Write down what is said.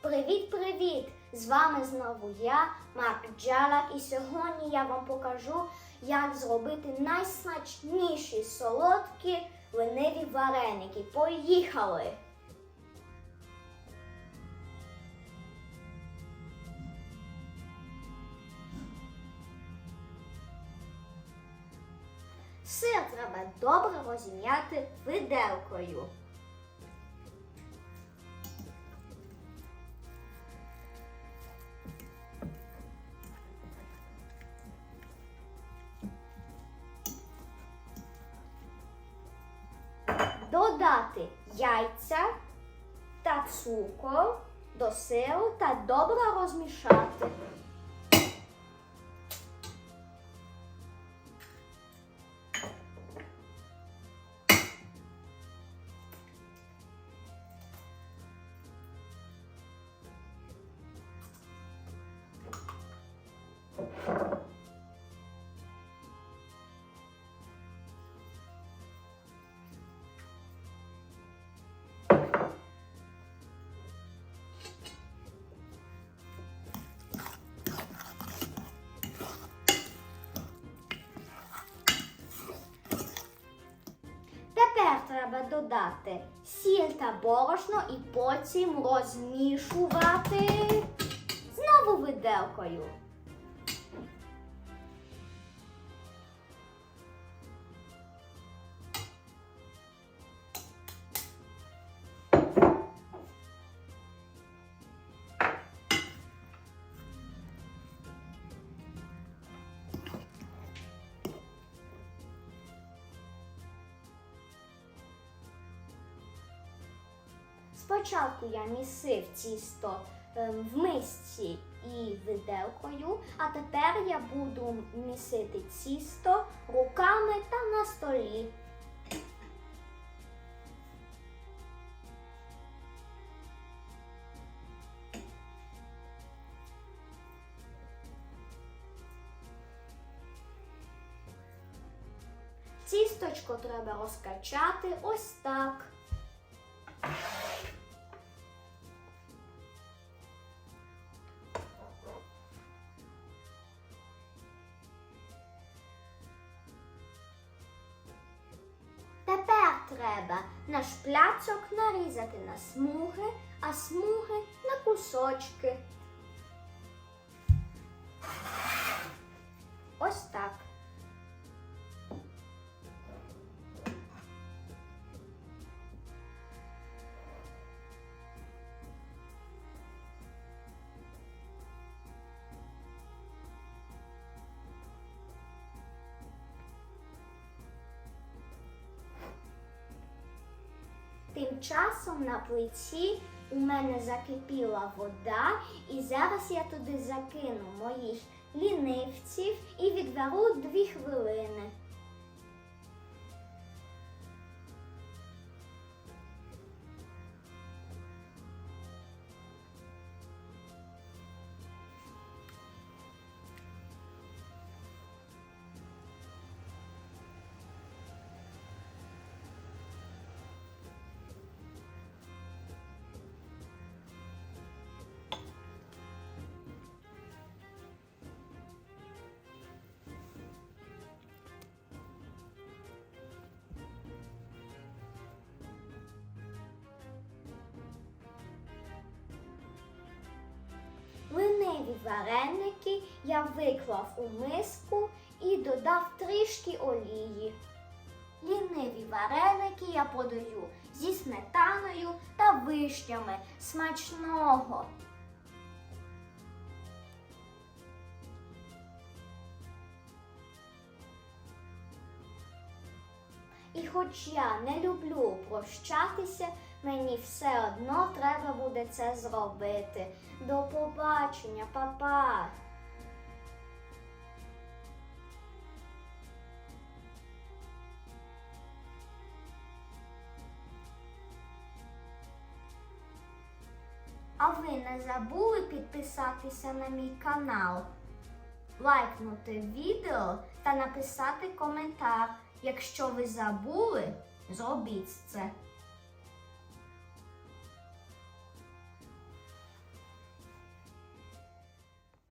Привіт-привіт! З вами знову я, Марк Джалак, і сьогодні я вам покажу, як зробити найсмачніші солодкі лениві вареники. Поїхали! Сир треба добре розім'яти виделкою. Додати яйця та цукор до сиру та добре розмішати. Тепер треба додати сіль та борошно і потім розмішувати знову виделкою. Спочатку я місив тісто ем, в мисці і виделкою, а тепер я буду місити тісто руками та на столі. Тісточко треба розкачати ось так. Треба наш пляцок нарізати на смуги, а смуги на кусочки. Ось так. Тим часом на плиті у мене закипіла вода, і зараз я туди закину моїх лінивців і відберу дві хвилини. Линиві вареники я виклав у миску і додав трішки олії. Ліниві вареники я подаю зі сметаною та вишнями смачного. І хоч я не люблю прощатися, мені все одно треба буде це зробити. До побачення, папа. А ви не забули підписатися на мій канал, лайкнути відео та написати коментар. Якщо ви забули, зробіть це.